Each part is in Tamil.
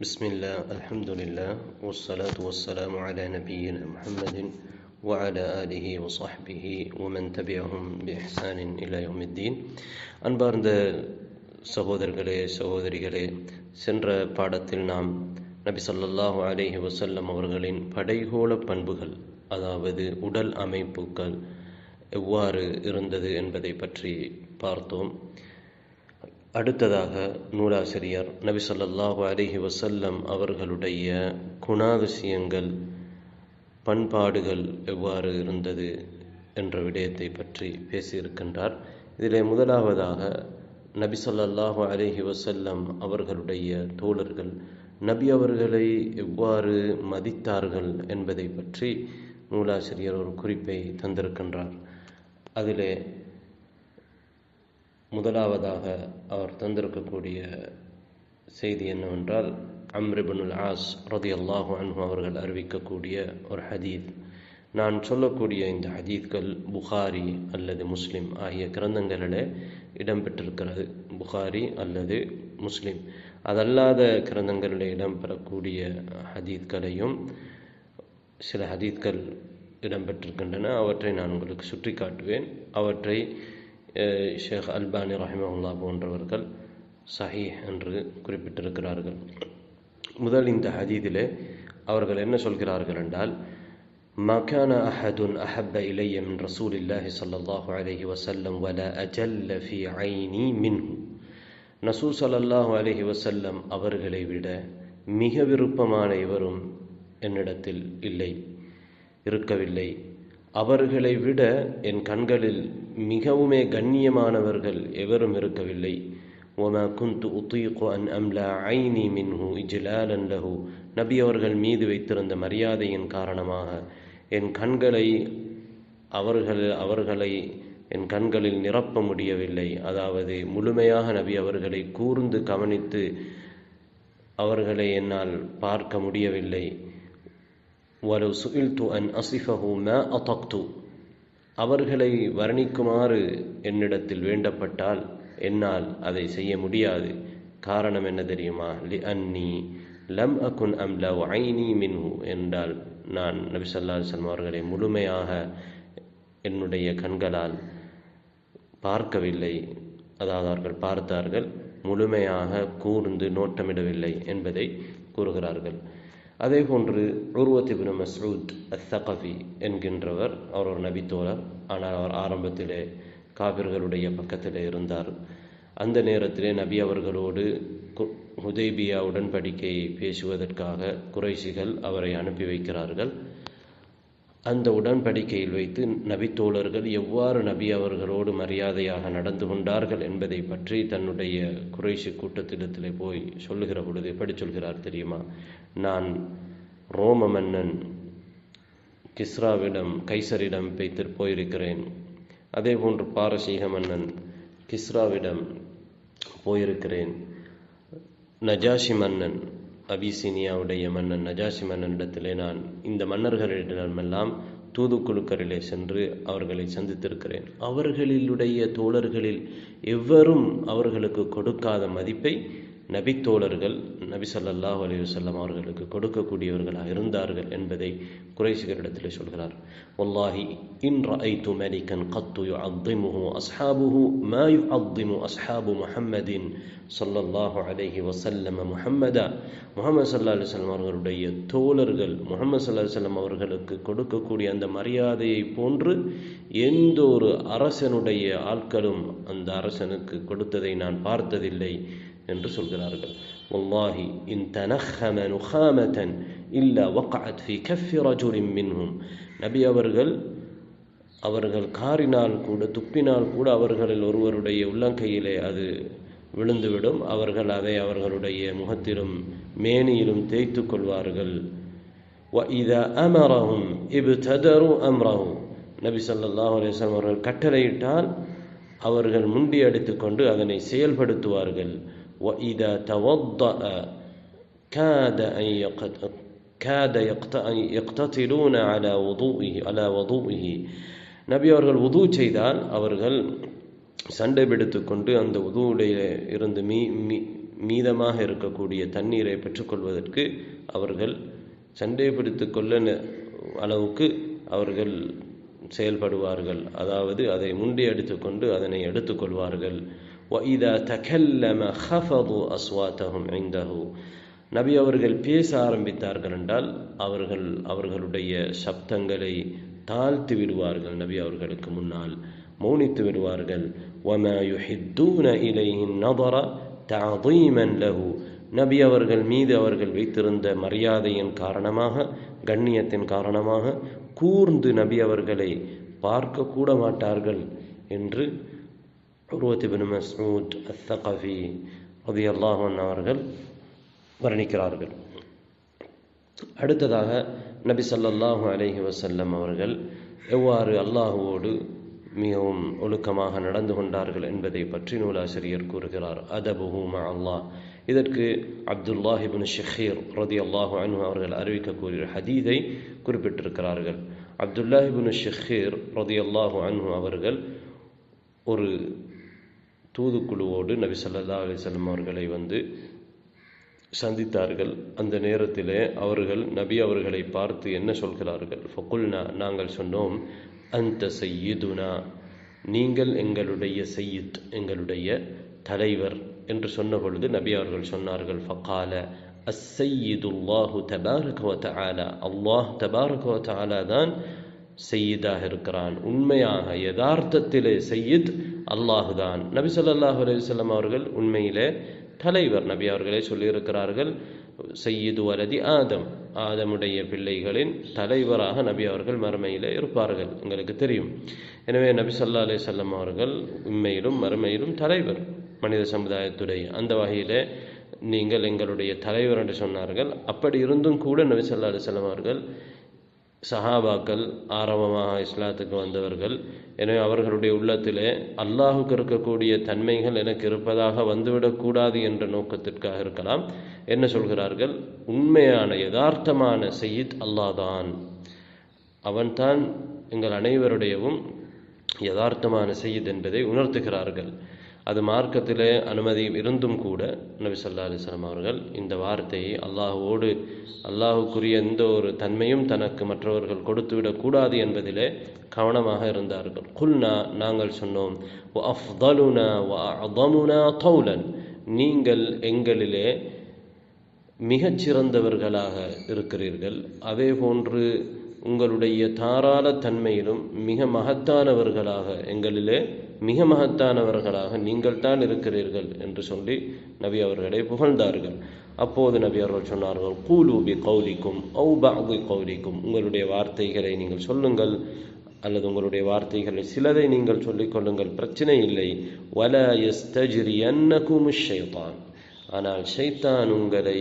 بسم الله الحمد لله والصلاة والسلام على نبينا محمد وعلى آله وصحبه ومن تبعهم بإحسان إلى يوم الدين அன்பார்ந்த சகோதரர்களே சகோதரிகளே சென்ற பாடத்தில் நாம் நபி ஸல்லல்லாஹு அலைஹி வஸல்லம் அவர்களின் படைகோள பண்புகள் அதாவது உடல் அமைப்புகள் எவ்வாறு இருந்தது என்பதை பற்றி பார்த்தோம் அடுத்ததாக நூலாசிரியர் நபி சொல்லாஹு அலிஹி வசல்லம் அவர்களுடைய குணாதிசயங்கள் பண்பாடுகள் எவ்வாறு இருந்தது என்ற விடயத்தை பற்றி பேசியிருக்கின்றார். இதிலே முதலாவதாக நபி ஸல்லல்லாஹு அலிஹி வசல்லம் அவர்களுடைய தோழர்கள் நபி அவர்களை எவ்வாறு மதித்தார்கள் என்பதை பற்றி நூலாசிரியர் ஒரு குறிப்பை தந்திருக்கின்றார். அதிலே முதலாவதாக அவர் தந்திருக்கக்கூடிய செய்தி என்னவென்றால் அம்ரிபனுல் ஆஸ் ரதி அல்லாஹு அன்ஹு அவர்கள் அறிவிக்கக்கூடிய ஒரு ஹதீத். நான் சொல்லக்கூடிய இந்த ஹதீத்கள் புகாரி அல்லது முஸ்லிம் ஆகிய கிரந்தங்களிலே இடம்பெற்றிருக்கிறது. புகாரி அல்லது முஸ்லிம். அதல்லாத கிரந்தங்களில் இடம்பெறக்கூடிய ஹதீத்களையும் சில ஹதீத்கள் இடம்பெற்றிருக்கின்றன. அவற்றை நான் உங்களுக்கு சுட்டி காட்டுவேன் அவற்றை ஷேக் அல்பானி ரஹிமவுல்லா போன்றவர்கள் சஹி என்று குறிப்பிட்டிருக்கிறார்கள். முதல் இந்த ஹதீதிலே அவர்கள் என்ன சொல்கிறார்கள் என்றால் மகான அஹதுன் அஹப்ப இலைய மின் ரசூல் இல்லாஹி சல்லாஹு அலஹி வசல்லம் வல அஜல்ல ஃபி ஐனி மின்ஹு. நசூ சல்லாஹூ அலஹி வசல்லம் அவர்களை விட மிக விருப்பமான இவரும் என்னிடத்தில் இல்லை இருக்கவில்லை. அவர்களை விட என் கண்களில் மிகவுமே கண்ணியமானவர்கள் எவரும் இருக்கவில்லை. ஒமா குந்து உத்துயுக்கு அன் அம்லா ஐனி மின்ஹு இஜ்லாலன் லஹு. நபி அவர்கள் மீது வைத்திருந்த மரியாதையின் காரணமாக என் கண்களை அவர்கள் அவர்களை என் கண்களில் நிரப்ப முடியவில்லை. அதாவது முழுமையாக நபி அவர்களை கூர்ந்து கவனித்து அவர்களை என்னால் பார்க்க முடியவில்லை. ஒரு சுயில்து அன் அசிஃபஹு ம அத்தக்து. அவர்களை வர்ணிக்குமாறு என்னிடத்தில் வேண்டப்பட்டால் என்னால் அதை செய்ய முடியாது. காரணம் என்ன தெரியுமா? லி அன்னி லம் அகுன் அம்ல ஐனி மின்ஹு என்றால் நான் நபி சொல்லா அவர்களை முழுமையாக என்னுடைய கண்களால் பார்க்கவில்லை. அதாவது அவர்கள் பார்த்தார்கள் முழுமையாக கூர்ந்து நோட்டமிடவில்லை என்பதை கூறுகிறார்கள். அதே போன்று உருவத்திபின் மசூத் அத்தகவி என்கின்றவர். அவர் ஒரு நபித்தோழர் ஆனால் அவர் ஆரம்பத்திலே காவிர்களுடைய பக்கத்திலே இருந்தார். அந்த நேரத்திலே நபி அவர்களோடு ஹுதைபியா உடன்படிக்கையை பேசுவதற்காக குறைசிகள் அவரை அனுப்பி வைக்கிறார்கள். அந்த உடன்படிக்கையில் வைத்து நபித்தோழர்கள் எவ்வாறு நபி அவர்களோடு மரியாதையாக நடந்து கொண்டார்கள் என்பதை பற்றி தன்னுடைய குறைசி கூட்டத்திடத்திலே போய் சொல்லுகிற பொழுது எப்படி சொல்கிறார் தெரியுமா? நான் ரோம மன்னன் கிஸ்ராவிடம் கைசரிடம் வைத்து போயிருக்கிறேன். அதே போன்று பாரசீக மன்னன் கிஸ்ராவிடம் போயிருக்கிறேன். நஜாஷி மன்னன் அபிசீனியாவுடைய மன்னன் நஜாஷி மன்னனிடத்திலே நான் இந்த மன்னர்களிடமெல்லாம் தூதுக்குழுக்களிலே சென்று அவர்களை சந்தித்திருக்கிறேன். அவர்களிலுடைய தோழர்களில் எவரும் அவர்களுக்கு கொடுக்காத மதிப்பை நபித்தோழர்கள் நபி சல்லாஹ் அலி வல்லம் அவர்களுக்கு கொடுக்கக்கூடியவர்களாக இருந்தார்கள் என்பதை குறைசிகரிடத்தில் சொல்கிறார். ஒல்லாஹி இன்ற ஐத்து மலிக்கன் கத்து யு அத்திமுஹு அஸ்ஹாபுஹு மா யு அத்திமு அஸ்ஹாபு முஹம்மதின் சொல்லல்லாஹு அலேஹி வசல்லம முஹம்மதா. முகமது சல்லா அலுவலம் அவர்களுடைய தோழர்கள் முகமது சல்லா அலுவலம் அவர்களுக்கு கொடுக்கக்கூடிய அந்த மரியாதையை போன்று எந்த ஒரு அரசனுடைய ஆட்களும் அந்த அரசனுக்கு கொடுத்ததை நான் பார்த்ததில்லை. என்று சொல்கிறார்கள். வல்லாஹி இன் தனஹம நுஹாமத்தன் இல்லா வக்காத் ஃபி கஃபி ரஜுலின் மின்ஹும். நபி அவர்கள் அவர்கள் காரினால் கூட துப்பினால் கூட அவர்களில் ஒருவருடைய உள்ளங்கையிலே அது விழுந்துவிடும். அவர்கள் அதை அவர்களுடைய முகத்திலும் மேனியிலும் தேய்த்து கொள்வார்கள். வ இத அமரஹும் இபு ததரு அம்ரஹும் நபி சல்லாஹ் அலேஸ்லாம் அவர்கள் கட்டளையிட்டால் அவர்கள் முண்டி அடித்துக்கொண்டு அதனை செயல்படுத்துவார்கள். وإذا توضأ كاد أن كاد يقتتلون على وضوئه على وضوئه நபி அவர்கள் உது செய்தால் அவர்கள் சண்டை பிடித்து கொண்டு அந்த உதுவுடைய இருந்து மீ மீதமாக இருக்கக்கூடிய தண்ணீரை பெற்றுக்கொள்வதற்கு அவர்கள் சண்டை பிடித்து கொள்ள ந- அளவுக்கு அவர்கள் செயல்படுவார்கள் அதாவது அதை முண்டி அடித்துக்கொண்டு அதனை எடுத்துக்கொள்வார்கள் وَإِذَا تَكَلَّمَ خَفَضُوا أَصْوَاتَهُمْ عِنْدَهُ நபி அவர்கள் பேச ஆரம்பித்தார்கள் என்றால் அவர்கள் அவர்களுடைய சப்தங்களை தாழ்த்தி விடுவார்கள் நபி அவர்களுக்கு முன்னால் மௌனித்து விடுவார்கள் وَمَا يُحِدُّونَ إِلَيْهِ النَّظَرَ تَعْظِيمًا لَهُ நபி அவர்கள் மீது அவர்கள் வைத்திருந்த மரியாதையின் காரணமாக கண்ணியத்தின் காரணமாக கூர்ந்து நபி அவர்களை பார்க்க கூட மாட்டார்கள் என்று உருவத் பின் மஸ்ஊத் அத்தகஃபி ரலியல்லாஹு அல்லாஹன் அவர்கள் வர்ணிக்கிறார்கள். அடுத்ததாக நபி சல்லாஹூ அலஹி வசல்லம் அவர்கள் எவ்வாறு அல்லாஹுவோடு மிகவும் ஒழுக்கமாக நடந்து கொண்டார்கள் என்பதை பற்றி நூலாசிரியர் கூறுகிறார். அதபுஹு அல்லாஹ் இதற்கு அப்துல்லாஹிபின் ஷஹீர் ரதி அல்லாஹு அனு அவர்கள் அறிவிக்கக்கூடிய ஹதீதை குறிப்பிட்டிருக்கிறார்கள். அப்துல்லாஹிபின் ஷஹீர் ரதி அல்லாஹு அனு அவர்கள் ஒரு தூதுக்குழுவோடு நபி ஸல்லல்லாஹு அலைஹி அவர்களை வந்து சந்தித்தார்கள். அந்த நேரத்திலே அவர்கள் நபி அவர்களை பார்த்து என்ன சொல்கிறார்கள்? ஃபகுல்னா நாங்கள் சொன்னோம் அந்த சையிதுனா நீங்கள் எங்களுடைய செய்யுத் எங்களுடைய தலைவர் என்று சொன்ன பொழுது நபி அவர்கள் சொன்னார்கள். ஃபகால அஸ்ஸையீதுல்லாஹு தபாரக வ தஆலா. அல்லாஹ் தபாரக வ தஆலா தான் செய்யீதாக இருக்கிறான். உண்மையாக யதார்த்தத்திலே செய்யத் அல்லாஹுதான். நபி ஸல்லல்லாஹு அலைஹி அவர்கள் உண்மையிலே தலைவர் நபி அவர்களே சொல்லியிருக்கிறார்கள் செய்யது வலதி ஆதம். ஆதமுடைய பிள்ளைகளின் தலைவராக நபி அவர்கள் மறுமையில் இருப்பார்கள். எங்களுக்கு தெரியும். எனவே நபி ஸல்லல்லாஹு அலைஹி வஸல்லம் அவர்கள் உண்மையிலும் மறுமையிலும் தலைவர் மனித சமுதாயத்துடைய. அந்த வகையில் நீங்கள் எங்களுடைய தலைவர் என்று சொன்னார்கள். அப்படி இருந்தும் கூட நபி ஸல்லல்லாஹு அலி வஸல்லம் அவர்கள் சஹாபாக்கள் ஆரம்பமாக இஸ்லாத்துக்கு வந்தவர்கள். எனவே அவர்களுடைய உள்ளத்திலே அல்லாஹுக்கு இருக்கக்கூடிய தன்மைகள் எனக்கு இருப்பதாக வந்துவிடக்கூடாது என்ற நோக்கத்திற்காக இருக்கலாம். என்ன சொல்கிறார்கள்? உண்மையான யதார்த்தமான செய்யித் அல்லாதான் அவன்தான் எங்கள் அனைவருடையவும் யதார்த்தமான செய்யித் என்பதை உணர்த்துகிறார்கள். அது மார்க்கத்திலே அனுமதி இருந்தும் கூட நபி சொல்லா அலிஸ்லாம் அவர்கள் இந்த வார்த்தையை அல்லாஹுவோடு அல்லாஹுக்குரிய எந்த ஒரு தன்மையும் தனக்கு மற்றவர்கள் கொடுத்துவிடக்கூடாது என்பதிலே கவனமாக இருந்தார்கள். குல்னா நாங்கள் சொன்னோம் அஃதலுனா வ தௌலன். நீங்கள் எங்களிலே மிகச் சிறந்தவர்களாக இருக்கிறீர்கள். அதே போன்று உங்களுடைய தாராள தன்மையிலும் மிக மகத்தானவர்களாக எங்களிலே மிக மகத்தானவர்களாக நீங்கள் தான் இருக்கிறீர்கள் என்று சொல்லி நபி அவர்களை புகழ்ந்தார்கள். அப்போது நபி அவர்கள் சொன்னார்கள் கூலூபி கௌலிக்கும் ஔ பஅதி கௌலிக்கும். உங்களுடைய வார்த்தைகளை நீங்கள் சொல்லுங்கள் அல்லது உங்களுடைய வார்த்தைகளை சிலதை நீங்கள் சொல்லிக் கொள்ளுங்கள் பிரச்சனை இல்லை. வல யஸ்தஜ்ரியன்னகும் ஷைத்தான். ஆனால் ஷைத்தான் உங்களை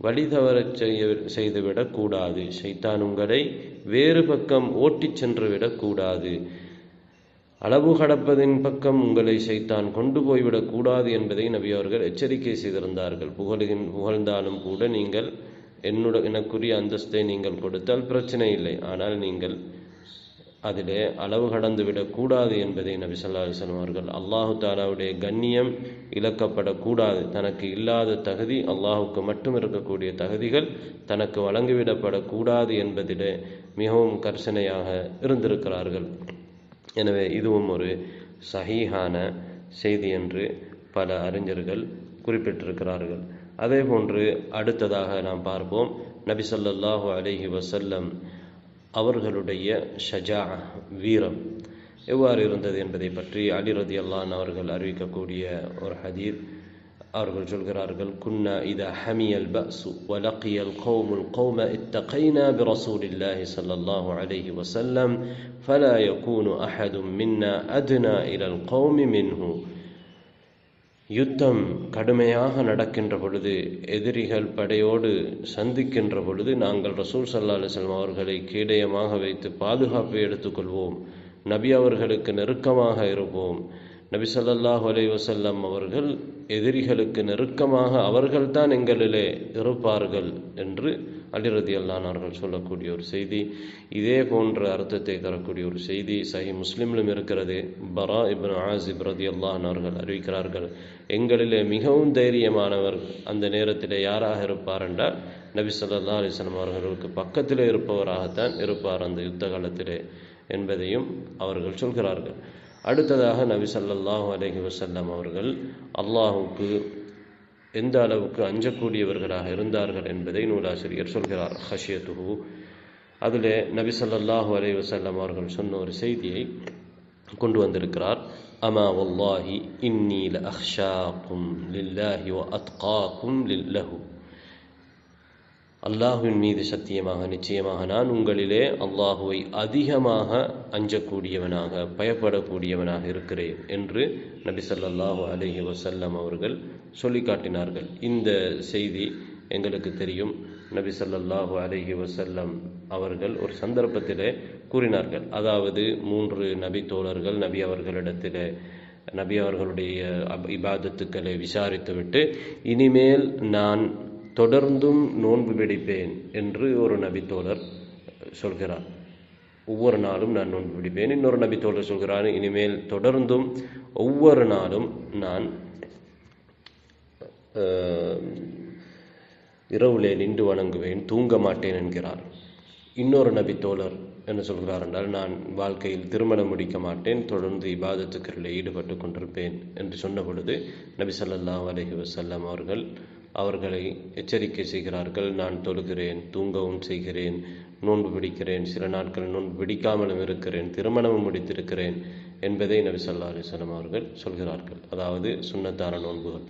வழி தவறச் செய்ய செய்துவிடக்கூடாது ஷைத்தான் உங்களை வேறு பக்கம் ஓட்டிச் சென்று விடக்கூடாது அளவு கடப்பதின் பக்கம் உங்களை சைத்தான் கொண்டு போய்விடக் கூடாது என்பதை நபி அவர்கள் எச்சரிக்கை செய்திருந்தார்கள். புகழுகின் புகழ்ந்தாலும் கூட நீங்கள் என்னுட எனக்குரிய அந்தஸ்தை நீங்கள் கொடுத்தால் பிரச்சனை இல்லை. ஆனால் நீங்கள் அதிலே அளவு கடந்து விடக்கூடாது என்பதை நபி சொல்லா அலைஹி அவர்கள் அல்லாஹு தாலாவுடைய கண்ணியம் இழக்கப்படக்கூடாது தனக்கு இல்லாத தகுதி அல்லாஹுக்கு மட்டும் இருக்கக்கூடிய தகுதிகள் தனக்கு வழங்கிவிடப்படக்கூடாது என்பதிலே மிகவும் கர்சனையாக இருந்திருக்கிறார்கள். எனவே இதுவும் ஒரு சஹீஹான செய்தி என்று பல அறிஞர்கள் குறிப்பிட்டிருக்கிறார்கள். அதே போன்று அடுத்ததாக நாம் பார்ப்போம். நபி ஸல்லல்லாஹு அலஹி வசல்லம் அவர்களுடைய ஷஜா வீரம். எவ்வாறு இருந்தது என்பதை பற்றி அலி ரதியல்லான் அவர்கள் அறிவிக்கக்கூடிய ஒரு ஹதீர் அவர்கள் சொல்கிறார்கள் குன்னா இதா ஹமியல் பசு வலக்கியல் கௌமுல் கௌம இத்தகைனா பிரசூலில்லாஹி சல்லல்லாஹு அலைஹி வசல்லம் ஃபலா யகூனு அஹதும் மின்னா அதுனா இலல் கௌமி மின்ஹு. யுத்தம் கடுமையாக நடக்கின்ற பொழுது எதிரிகள் படையோடு சந்திக்கின்ற பொழுது நாங்கள் ரசூல் சல்லா அலுவலம் அவர்களை கீடயமாக வைத்து பாதுகாப்பை எடுத்துக்கொள்வோம் நபி அவர்களுக்கு நெருக்கமாக இருப்போம். நபி ஸல்லல்லாஹு அலைஹி அவர்கள் எதிரிகளுக்கு நெருக்கமாக அவர்கள்தான் எங்களிலே இருப்பார்கள் என்று அலிரதி அல்லானார்கள் சொல்லக்கூடிய ஒரு செய்தி. இதே போன்ற அர்த்தத்தை தரக்கூடிய ஒரு செய்தி சஹி முஸ்லிம்லும் இருக்கிறது. பரா இப்னு ஆசிப் ரதி அல்லானார்கள் அறிவிக்கிறார்கள் எங்களிலே மிகவும் தைரியமானவர் அந்த நேரத்தில் யாராக இருப்பார் என்றால் நபி சொல்லா அலிஸ்லாம் அவர்களுக்கு பக்கத்திலே இருப்பவராகத்தான் இருப்பார் அந்த யுத்த காலத்திலே என்பதையும் அவர்கள் சொல்கிறார்கள். அடுத்ததாக நபி ஸல்லல்லாஹு அலஹி வசல்லம் அவர்கள் அல்லாஹுக்கு எந்த அளவுக்கு அஞ்சக்கூடியவர்களாக இருந்தார்கள் என்பதை நூலாசிரியர் சொல்கிறார். ஹஷியத்துஹு. அதில் நபி சல்லாஹூ அலைஹி வசல்லம் அவர்கள் சொன்ன ஒரு செய்தியை கொண்டு வந்திருக்கிறார். அமா வல்லாஹி இன்னி அஹ்ஷாக்கும் லில்லாஹி வ அத்காக்கும் லில்லஹூ. அல்லாஹுவின் மீது சத்தியமாக நிச்சயமாக நான் உங்களிலே அல்லாஹுவை அதிகமாக அஞ்சக்கூடியவனாக பயப்படக்கூடியவனாக இருக்கிறேன் என்று நபி ஸல்லல்லாஹு அலஹி வசல்லம் அவர்கள் சொல்லி காட்டினார்கள். இந்த செய்தி எங்களுக்கு தெரியும். நபி ஸல்லல்லாஹு அலஹி வசல்லம் அவர்கள் ஒரு சந்தர்ப்பத்திலே கூறினார்கள். அதாவது மூன்று நபி தோழர்கள் நபி அவர்களிடத்திலே நபி அவர்களுடைய இபாதத்துக்களை விசாரித்துவிட்டு இனிமேல் நான் தொடர்ந்தும் நோன்பு பிடிப்பேன் என்று ஒரு நபித்தோழர் சொல்கிறார். ஒவ்வொரு நாளும் நான் நோன்பு பிடிப்பேன் இன்னொரு நபித்தோழர் சொல்கிறார் இனிமேல் தொடர்ந்தும் ஒவ்வொரு நாளும் நான் இரவுலே நின்று வணங்குவேன் தூங்க மாட்டேன் என்கிறார். இன்னொரு நபி தோழர் என்ன சொல்கிறார் என்றால் நான் வாழ்க்கையில் திருமணம் முடிக்க மாட்டேன் தொடர்ந்து இபாதத்துக்களில் ஈடுபட்டு கொண்டிருப்பேன் என்று சொன்ன பொழுது நபி ஸல்லல்லாஹு அலஹி வஸல்லம் அவர்கள் அவர்களை எச்சரிக்கை செய்கிறார்கள். நான் தொழுகிறேன் தூங்கவும் செய்கிறேன் நோன்பு பிடிக்கிறேன் சில நாட்கள் நோன்பு பிடிக்காமலும் இருக்கிறேன் திருமணமும் முடித்திருக்கிறேன் என்பதை நபி ஸல்லல்லாஹு அவர்கள் சொல்கிறார்கள். அதாவது சுன்னத்தான நோன்புகள்.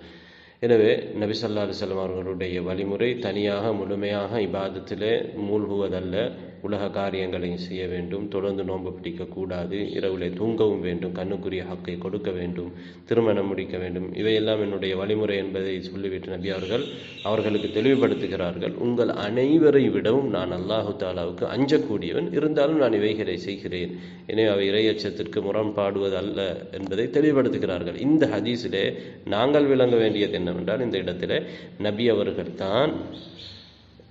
எனவே நபி ஸல்லல்லாஹு அவர்களுடைய வழிமுறை தனியாக முழுமையாக இபாதத்திலே மூழ்குவதல்ல. உலக காரியங்களையும் செய்ய வேண்டும். தொடர்ந்து நோன்பு பிடிக்கக்கூடாது இரவிலே தூங்கவும் வேண்டும். கண்ணுக்குரிய ஹக்கை கொடுக்க வேண்டும். திருமணம் முடிக்க வேண்டும். இவையெல்லாம் என்னுடைய வழிமுறை என்பதை சொல்லிவிட்டு நபி அவர்கள் அவர்களுக்கு தெளிவுபடுத்துகிறார்கள். உங்கள் அனைவரை விடவும் நான் அல்லாஹு தாலாவுக்கு அஞ்சக்கூடியவன். இருந்தாலும் நான் இவைகளை செய்கிறேன். எனவே அவை இறையச்சத்திற்கு முரண்பாடுவது அல்ல என்பதை தெளிவுபடுத்துகிறார்கள். இந்த ஹதீஸிலே நாங்கள் விளங்க வேண்டியது என்னவென்றால் இந்த இடத்திலே நபி அவர்கள் தான்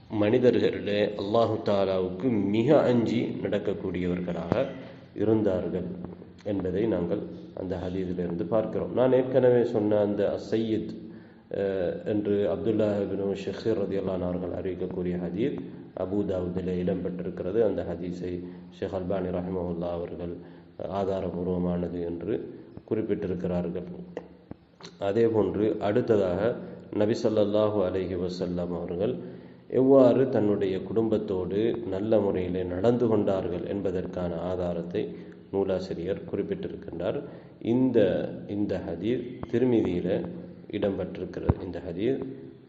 மனிதர்களே அல்லாஹு தாலாவுக்கு மிக அஞ்சி நடக்கக்கூடியவர்களாக இருந்தார்கள் என்பதை நாங்கள் அந்த ஹதீதிலிருந்து பார்க்கிறோம். நான் ஏற்கனவே சொன்ன அந்த சையீத் என்று அப்துல்லா இப்னு ஷஹீர் ரதியல்லான் அவர்கள் அறிவிக்கக்கூடிய ஹதீத் அபுதாவுதில் இடம்பெற்றிருக்கிறது அந்த ஹதீஸை ஷேக் அல்பானி ரஹிமவுல்லா அவர்கள் ஆதாரபூர்வமானது என்று குறிப்பிட்டிருக்கிறார்கள். அதே போன்று அடுத்ததாக நபி ஸல்லல்லாஹு அலஹி வசல்லாம் அவர்கள் எவ்வாறு தன்னுடைய குடும்பத்தோடு நல்ல முறையில் நடந்து கொண்டார்கள் என்பதற்கான ஆதாரத்தை நூலாசிரியர் குறிப்பிட்டிருக்கின்றார். இந்த இந்த ஹதீர் திருமிதியில் இடம்பெற்றிருக்கிறது. இந்த ஹதீர்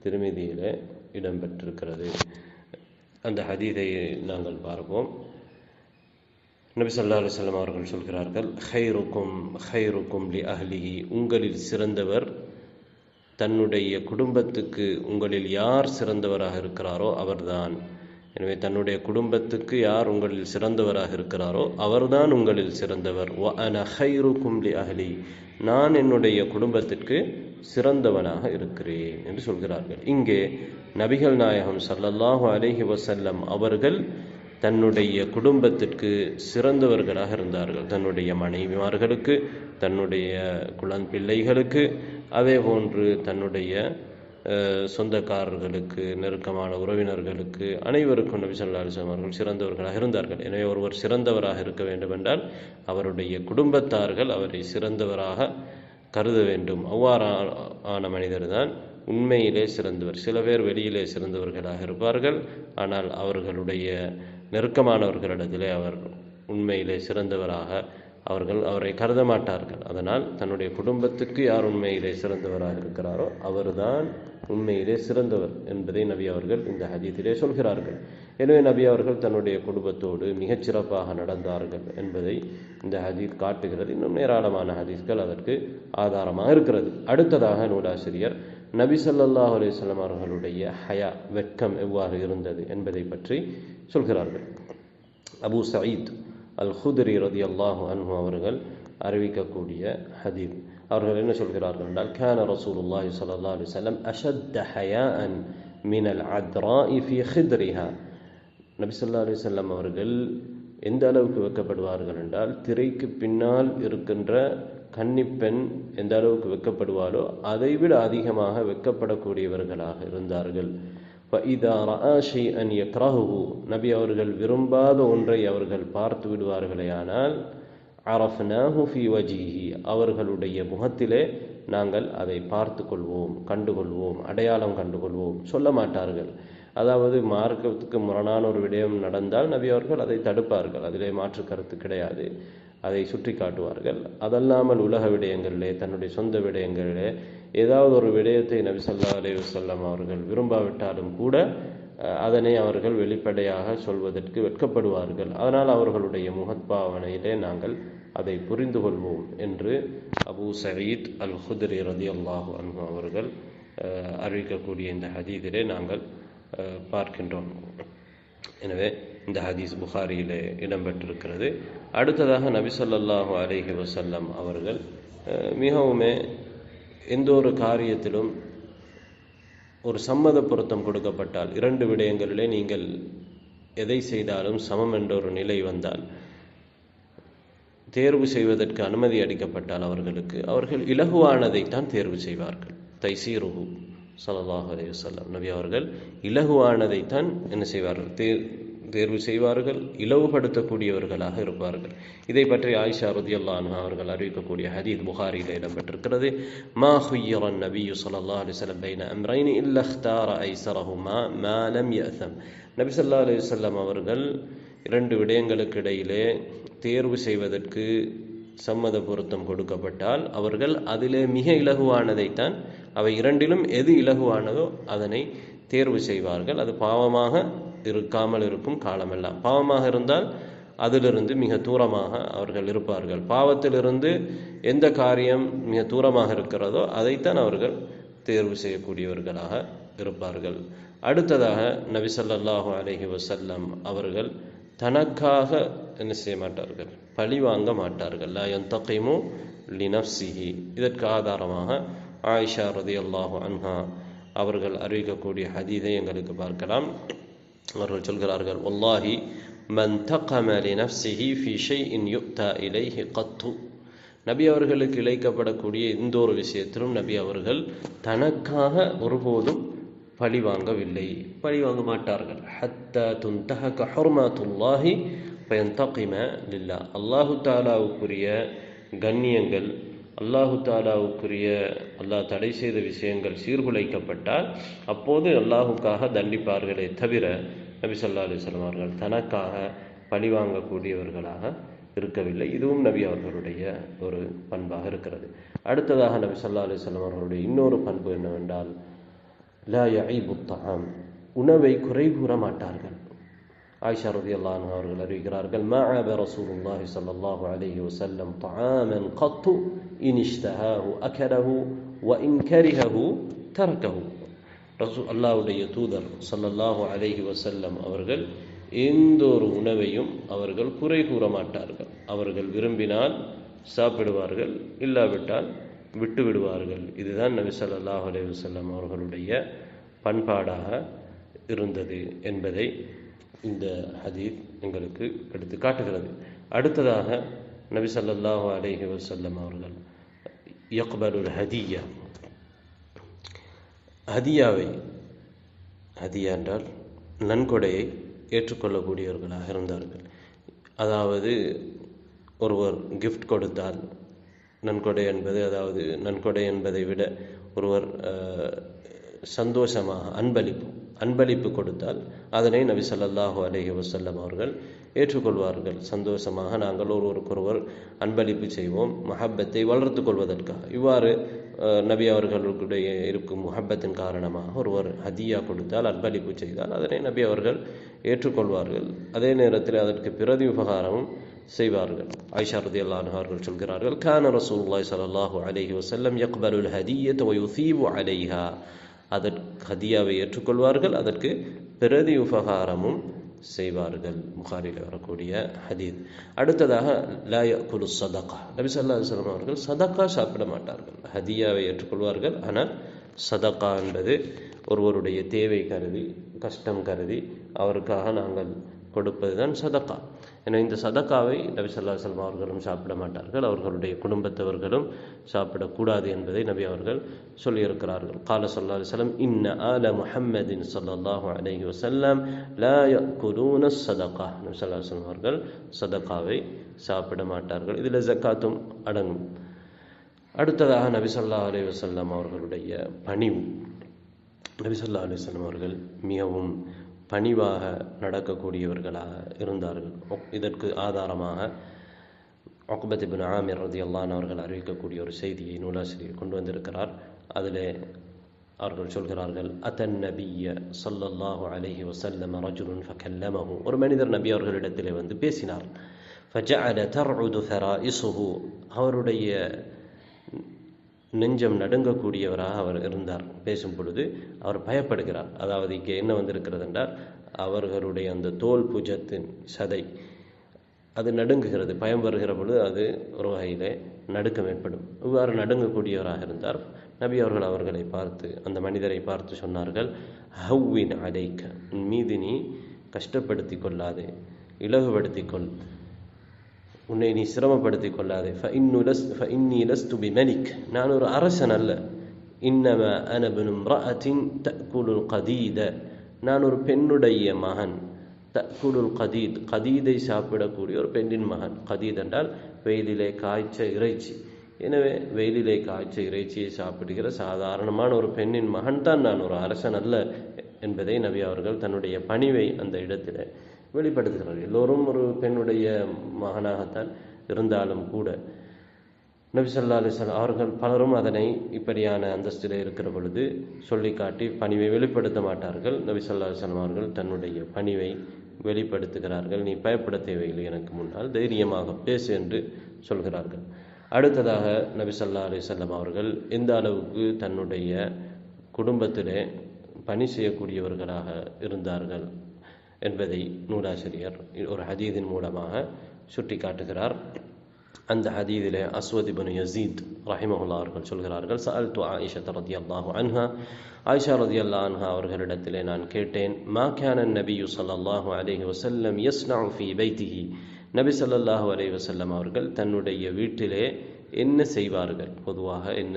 திருமிதியில் இடம்பெற்றிருக்கிறது. அந்த ஹதீதை நாங்கள் பார்ப்போம். நபி ஸல்லல்லாஹு அலைஹி அவர்கள் சொல்கிறார்கள் ஹைருக்கும் ஹைருக்கும் லி அஹ்லிஹி. உங்களில் சிறந்தவர் தன்னுடைய குடும்பத்துக்கு உங்களில் யார் சிறந்தவராக இருக்கிறாரோ அவர்தான். எனவே தன்னுடைய குடும்பத்துக்கு யார் உங்களில் சிறந்தவராக இருக்கிறாரோ அவர்தான் உங்களில் சிறந்தவர். வ அன ஹைருக்கும் லி நான் என்னுடைய குடும்பத்திற்கு சிறந்தவனாக இருக்கிறேன் என்று சொல்கிறார்கள். இங்கே நபிகள் நாயகம் சல்லல்லாஹு அலஹி வசல்லம் அவர்கள் தன்னுடைய குடும்பத்திற்கு சிறந்தவர்களாக இருந்தார்கள். தன்னுடைய மனைவிமார்களுக்கு தன்னுடைய குழந்தை பிள்ளைகளுக்கு அதே போன்று தன்னுடைய சொந்தக்காரர்களுக்கு நெருக்கமான உறவினர்களுக்கு அனைவருக்கும் நபி சொல்லா அலைஹி அவர்கள் சிறந்தவர்களாக இருந்தார்கள். எனவே ஒருவர் சிறந்தவராக இருக்க வேண்டுமென்றால் அவருடைய குடும்பத்தார்கள் அவரை சிறந்தவராக கருத வேண்டும். அவ்வாறான மனிதர் தான் உண்மையிலே சிறந்தவர். சில பேர் வெளியிலே சிறந்தவர்களாக இருப்பார்கள். ஆனால் அவர்களுடைய நெருக்கமானவர்களிடத்திலே அவர் உண்மையிலே சிறந்தவராக அவர்கள் அவரை கருத மாட்டார்கள். அதனால் தன்னுடைய குடும்பத்துக்கு யார் உண்மையிலே சிறந்தவராக இருக்கிறாரோ அவர்தான் உண்மையிலே சிறந்தவர் என்பதை நபி அவர்கள் இந்த ஹதீத்திலே சொல்கிறார்கள். எனவே நபி அவர்கள் தன்னுடைய குடும்பத்தோடு மிகச் சிறப்பாக நடந்தார்கள் என்பதை இந்த ஹதீத் காட்டுகிறது. இன்னும் ஏராளமான ஹதீஸ்கள் அதற்கு ஆதாரமாக இருக்கிறது. அடுத்ததாக நூலாசிரியர் நபி சல்லாஹ் அலிஸ்லாம் அவர்களுடைய ஹயா வெட்கம் எவ்வாறு இருந்தது என்பதை பற்றி சொல்கிறார்கள். அபூ சயீத் அல் ரதி அல்லாஹ் அன்ஹு அவர்கள் அறிவிக்கக்கூடிய ஹதீப் அவர்கள் என்ன சொல்கிறார்கள் என்றால் கேன ரசூலுல்லாஹி சல்லா அலி சொல்லம் அஷத்த ஹயாஅன் மினல் அத்ரா இஃபி ஹித்ரிஹா. நபி சொல்லா அலி சொல்லம் அவர்கள் எந்த அளவுக்கு வெக்கப்படுவார்கள் என்றால் திரைக்கு பின்னால் இருக்கின்ற கன்னிப்பெண் எந்த அளவுக்கு வெக்கப்படுவாளோ அதைவிட அதிகமாக வெக்கப்படக்கூடியவர்களாக இருந்தார்கள். இதா ரஆஷி அன் யக்ரஹு நபி அவர்கள் விரும்பாத ஒன்றை அவர்கள் பார்த்து விடுவார்களே ஆனால் அரஃப்னாஹு ஃபி வஜீஹி அவர்களுடைய முகத்திலே நாங்கள் அதை பார்த்து கொள்வோம் கண்டுகொள்வோம் அடையாளம் கண்டுகொள்வோம் சொல்ல மாட்டார்கள். அதாவது மார்க்கத்துக்கு முரணான ஒரு விடயம் நடந்தால் நபி அவர்கள் அதை தடுப்பார்கள் அதிலே மாற்று கருத்து கிடையாது. அதை சுற்றி காட்டுவார்கள். அதல்லாமல் உலக விடயங்களிலே தன்னுடைய சொந்த விடயங்களிலே ஏதாவது ஒரு விடயத்தை நபிசல்லா ஸல்லல்லாஹு அலைஹி அவர்கள் விரும்பாவிட்டாலும் கூட அதனை அவர்கள் வெளிப்படையாக சொல்வதற்கு வெட்கப்படுவார்கள். அதனால் அவர்களுடைய முகத்பாவனையிலே நாங்கள் அதை புரிந்து கொள்வோம் என்று அபு சயீத் அல் ஹுத்ரி ரதியல்லாஹு அன்ஹு அவர்கள் அறிவிக்கக்கூடிய இந்த ஹதீதிலே நாங்கள் பார்க்கின்றோம். எனவே இந்த ஹதீஸ் புகாரியிலே இடம்பெற்றிருக்கிறது. அடுத்ததாக நபி ஸல்லல்லாஹு அலைஹி வசல்லம் அவர்கள் மிகவுமே எந்த ஒரு காரியத்திலும் ஒரு சம்மத பொருத்தம் கொடுக்கப்பட்டால் இரண்டு விடயங்களிலே நீங்கள் எதை செய்தாலும் சமம் என்ற ஒரு நிலை வந்தால் தேர்வு செய்வதற்கு அனுமதி அளிக்கப்பட்டால் அவர்களுக்கு அவர்கள் இலகுவானதைத்தான் தேர்வு செய்வார்கள். தைசீருஹு ஸல்லல்லாஹு அலைஹி வஸல்லம். நபி அவர்கள் இலகுவானதைத்தான் என்ன செய்வார்கள்? தேர் தேர்வு செய்வார்கள் இலவுபடுத்தக்கூடியவர்களாக இருப்பார்கள். இதை பற்றி ஆயிஷா ரதியல்லாஹு அவர்கள் அறிவிக்கக்கூடிய ஹதீத் புகாரியில் இடம்பெற்றிருக்கிறது. மா ஹுய்யர நபியு ஸல்லல்லாஹு அலைஹி வஸல்லம் பைன அம்ரைன் இல்ல இഖ்தார நபி சொல்லா அலைஹி அவர்கள் இரண்டு விடயங்களுக்கு இடையிலே தேர்வு செய்வதற்கு சம்மத பொருத்தம் கொடுக்கப்பட்டால் அவர்கள் அதிலே மிக இலகுவானதைத்தான் அவை இரண்டிலும் எது இலகுவானதோ அதனை தேர்வு செய்வார்கள். அது பாவமாக இருக்காமல் இருக்கும் காலமெல்லாம். பாவமாக இருந்தால் அதிலிருந்து மிக தூரமாக அவர்கள் இருப்பார்கள். பாவத்திலிருந்து எந்த காரியம் மிக தூரமாக இருக்கிறதோ அதைத்தான் அவர்கள் தேர்வு செய்யக்கூடியவர்களாக இருப்பார்கள். அடுத்ததாக நபிசல்லாஹு அலஹி வசல்லம் அவர்கள் தனக்காக என்ன செய்ய மாட்டார்கள்? பழி வாங்க மாட்டார்கள். லா யந்தகிமு லினஃப்ஸிஹி இதற்கு ஆதாரமாக ஆயிஷா ரதியல்லாஹு அன்ஹா அவர்கள் அறிவிக்கக்கூடிய ஹதீதை எங்களுக்கு பார்க்கலாம். அவர்கள் சொல்கிறார்கள் ஒல்லாஹி மன் தகம லினஃப்ஸிஹி ஃபி ஷைஇன் யுக்தா இலைஹி கத்து. நபி அவர்களுக்கு இழைக்கப்படக்கூடிய எந்த ஒரு விஷயத்திலும் நபி அவர்கள் தனக்காக ஒருபோதும் பழி வாங்கவில்லை. பழி வாங்க மாட்டார்கள். ஹத்தா துன்தஹக ஹுர்மாத்துல்லாஹி பயந்தகிம லில்லா அல்லாஹு தாலாவுக்குரிய கண்ணியங்கள் அல்லாஹு தாலாவுக்குரிய அல்லாஹ் தடை செய்த விஷயங்கள் சீர்குலைக்கப்பட்டால் அப்போது அல்லாஹுக்காக தண்டிப்பார்களே தவிர நபி சொல்லா அலிஸ்லாம் அவர்கள் தனக்காக பழி வாங்கக்கூடியவர்களாக இருக்கவில்லை. இதுவும் நபி அவர்களுடைய ஒரு பண்பாக இருக்கிறது. அடுத்ததாக நபி சொல்லா அலிஸ்லாம் அவர்களுடைய இன்னொரு பண்பு என்னவென்றால் லா யஐபு புத்தகம் உணவை குறை கூற மாட்டார்கள் ஆயிஷா ரதி அன்ஹா அவர்கள் அறிவிக்கிறார்கள் மா ரசூலுல்லாஹி ஸல்லல்லாஹு அலைஹி வஸல்லம் தஆமன் கத்து இன் இஷ்தஹாஹு அகலஹு வ இன் கரிஹஹு தரக்கஹு ரசூ அல்லாஹ்வுடைய தூதர் ஸல்லல்லாஹு அலைஹி வஸல்லம் அவர்கள் எந்த ஒரு உணவையும் அவர்கள் குறை கூற மாட்டார்கள். அவர்கள் விரும்பினால் சாப்பிடுவார்கள் இல்லாவிட்டால் விட்டு விடுவார்கள். இதுதான் நபி சல்லாஹ் அலைஹி அவர்களுடைய பண்பாடாக இருந்தது என்பதை இந்த ஹதீத் எங்களுக்கு எடுத்து காட்டுகிறது. அடுத்ததாக நபி ஸல்லல்லாஹு அலேஹி வசல்லம் அவர்கள் யக்பலுல் ஹதியா. ஹதியாவை ஹதியா என்றால் நன்கொடையை ஏற்றுக்கொள்ளக்கூடியவர்களாக இருந்தார்கள். அதாவது ஒருவர் கிஃப்ட் கொடுத்தால் நன்கொடை என்பது அதாவது நன்கொடை என்பதை விட ஒருவர் சந்தோஷமாக அன்பளிப்போம் அன்பளிப்பு கொடுத்தால் அதனை நபி ஸல்லல்லாஹு அலஹி வசல்லம் அவர்கள் ஏற்றுக்கொள்வார்கள். சந்தோஷமாக நாங்கள் ஒருவருக்கொருவர் அன்பளிப்பு செய்வோம் மஹப்பத்தை வளர்த்து கொள்வதற்காக. இவ்வாறு நபி அவர்களுடைய இருக்கும் முஹப்பத்தின் காரணமாக ஒருவர் ஹதியா கொடுத்தால் அன்பளிப்பு செய்தால் அதனை நபி அவர்கள் ஏற்றுக்கொள்வார்கள். அதே நேரத்தில் அதற்கு பிரதி உபகாரமும் செய்வார்கள். ஆயிஷா ரதியல்லாஹு அவர்கள் சொல்கிறார்கள் கான ரசூல்லாய் ஸல்லல்லாஹு அலஹி வசல்லம் யக்பலுல் ஹதியத வ அலைஹா. அதற்கு ஹதியாவை ஏற்றுக்கொள்வார்கள். அதற்கு பிரதி உபகாரமும் செய்வார்கள். புகாரில் வரக்கூடிய ஹதீத் அடுத்ததாக லாய குலு சதக்கா நபி சொல்லா அலுவலம் அவர்கள் சதக்கா சாப்பிட மாட்டார்கள். ஹதியாவை ஏற்றுக்கொள்வார்கள். ஆனால் சதக்கா என்பது ஒருவருடைய தேவை கருதி கஷ்டம் கருதி அவருக்காக நாங்கள் கொடுப்பது தான் சதக்கா எனவே இந்த சதக்காவை நபி சொல்லா செல்வம் அவர்களும் சாப்பிட மாட்டார்கள். அவர்களுடைய குடும்பத்தவர்களும் சாப்பிடக்கூடாது என்பதை நபி அவர்கள் சொல்லியிருக்கிறார்கள். கால சொல்லா செல்லம் இன்ன ஆல முஹம்மதின் சல்லாஹு அலஹி வசல்லாம் லா யக்குலூன நபி சொல்லா செல்வம் அவர்கள் சதக்காவை சாப்பிட மாட்டார்கள். இதில் ஜக்காத்தும் அடங்கும். அடுத்ததாக நபி சொல்லா அலி வசல்லாம் அவர்களுடைய பணிவு நபி சொல்லா அலிஸ்லாம் அவர்கள் மிகவும் பணிவாக நடக்கக்கூடியவர்களாக இருந்தார்கள். இதற்கு ஆதாரமாக ஒக்பத் பின் ஆமிர் ரதி அல்லான் அவர்கள் அறிவிக்கக்கூடிய ஒரு செய்தியை நூலாசிரியர் கொண்டு வந்திருக்கிறார். அதில் அவர்கள் சொல்கிறார்கள் அத்தன் நபிய சொல்லல்லாஹு அலஹி வசல்லம் ரஜுலுன் ஃபகல்லமஹு. ஒரு மனிதர் நபி அவர்களிடத்திலே வந்து பேசினார். ஃபஜஅல தர்உது ஃபராஇசுஹு அவருடைய நெஞ்சம் நடுங்கக்கூடியவராக அவர் இருந்தார். பேசும் பொழுது அவர் பயப்படுகிறார். அதாவது இங்கே என்ன வந்திருக்கிறது என்றால் அவர்களுடைய அந்த தோல் புஜத்தின் சதை அது நடுங்குகிறது. பயம் வருகிற பொழுது அது ஒரு வகையிலே நடுக்கம் ஏற்படும். இவ்வாறு நடுங்கக்கூடியவராக இருந்தார். நபி அவர்கள் அவர்களை பார்த்து அந்த மனிதரை பார்த்து சொன்னார்கள் ஹவ்வின் அடைக்க உன் மீது நீ கஷ்டப்படுத்தி கொள்ளாதே இலகுபடுத்தி கொள். உன்னை நீ சிரமப்படுத்திக் கொள்ளாதே. இன்னி லஸ்து பிமலிக் நான் ஒரு அரசன் அல்ல. இன்னம அனபனும் ரஅத்தின் தக்குலுல் கதீத. நான் ஒரு பெண்ணுடைய மகன். தக்குலுல் கதீத். கதீதை சாப்பிடக்கூடிய ஒரு பெண்ணின் மகன். கதீத் என்றால் வெயிலிலே காய்ச்ச இறைச்சி. எனவே வெயிலிலே காய்ச்ச இறைச்சியை சாப்பிடுகிற சாதாரணமான ஒரு பெண்ணின் மகன் தான் நான் ஒரு அரசன் அல்ல என்பதை நபி அவர்கள் தன்னுடைய பணிவை அந்த இடத்தில் வெளிப்படுத்துகிறார். எல்லோரும் ஒரு பெண்ணுடைய மகனாகத்தான் இருந்தாலும் கூட நபிசல்லா சொல்லா அவர்கள் பலரும் அதனை இப்படியான அந்தஸ்தில் இருக்கிற பொழுது சொல்லி காட்டி பணிவை வெளிப்படுத்த மாட்டார்கள். நபிசல்லா சொல்லா அவர்கள் தன்னுடைய பணிவை வெளிப்படுத்துகிறார்கள். நீ பயப்பட தேவையில்லை எனக்கு முன்னால் தைரியமாக பேசு என்று சொல்கிறார்கள். அடுத்ததாக நபிசல்லா அலிசல்லாம் அவர்கள் எந்த அளவுக்கு தன்னுடைய குடும்பத்திலே பணி செய்யக்கூடியவர்களாக இருந்தார்கள். என்பதை நூலாசிரியர் ஒரு ஹதீதின் மூலமாக சுட்டி காட்டுகிறார் அந்த ஹதீதிலே அஸ்வத் இப்னு யசீத் ரஹிமஹுல்லா அவர்கள் சொல்கிறார்கள் சஅல் து ஆயிஷா ரதி அல்லாஹு அன்ஹா. ஆயிஷா ரதி அல்லா அன்ஹா அவர்களிடத்திலே நான் கேட்டேன் மா கேன நபியு சல்லாஹூ அலேஹி வசல்லம் யஸ்னஉ ஃபி பைத்திஹி நபி ஸல்லல்லாஹு அலேஹி வசல்லம் அவர்கள் தன்னுடைய வீட்டிலே என்ன செய்வார்கள்? பொதுவாக என்ன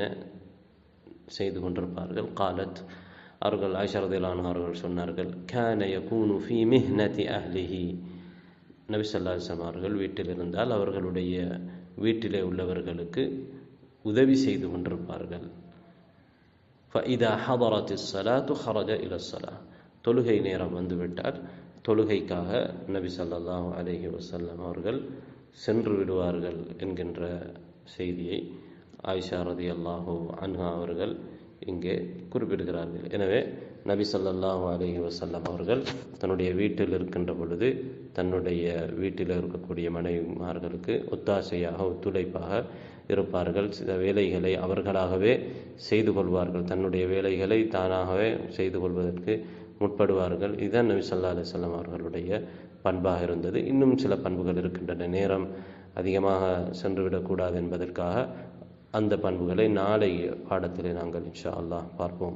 செய்து கொண்டிருப்பார்கள்? காலத் அவர்கள் ஐஷரதிலான அவர்கள் சொன்னார்கள் கேன யகூனு ஃபி மிஹ்னதி அஹ்லிஹி. நபிசல்லாசம் அவர்கள் வீட்டில் இருந்தால் அவர்களுடைய வீட்டிலே உள்ளவர்களுக்கு உதவி செய்து கொண்டிருப்பார்கள். இதா ஹபரத்து சலா து ஹரஜ இலசலா தொழுகை நேரம் வந்துவிட்டால் தொழுகைக்காக நபி சல்லாஹ் அலஹி வசல்லம் அவர்கள் சென்று விடுவார்கள் என்கின்ற செய்தியை ஆயிஷா ரதி அல்லாஹூ அன்ஹா அவர்கள் இங்கே குறிப்பிடுகிறார்கள். எனவே நபி ஸல்லல்லாஹு அலஹி வசல்லம் அவர்கள் தன்னுடைய வீட்டில் இருக்கின்ற பொழுது தன்னுடைய வீட்டில் இருக்கக்கூடிய மனைவிமார்களுக்கு ஒத்தாசையாக ஒத்துழைப்பாக இருப்பார்கள். சில வேலைகளை அவர்களாகவே செய்து கொள்வார்கள். தன்னுடைய வேலைகளை தானாகவே செய்து கொள்வதற்கு முற்படுவார்கள். இதுதான் நபி சொல்லா அலுவலம் அவர்களுடைய பண்பாக இருந்தது. இன்னும் சில பண்புகள் இருக்கின்றன. நேரம் அதிகமாக சென்றுவிடக்கூடாது என்பதற்காக அந்த பண்புகளை நாளை பாடத்திலே நாங்கள் இன்ஷா அல்லாஹ் பார்ப்போம்.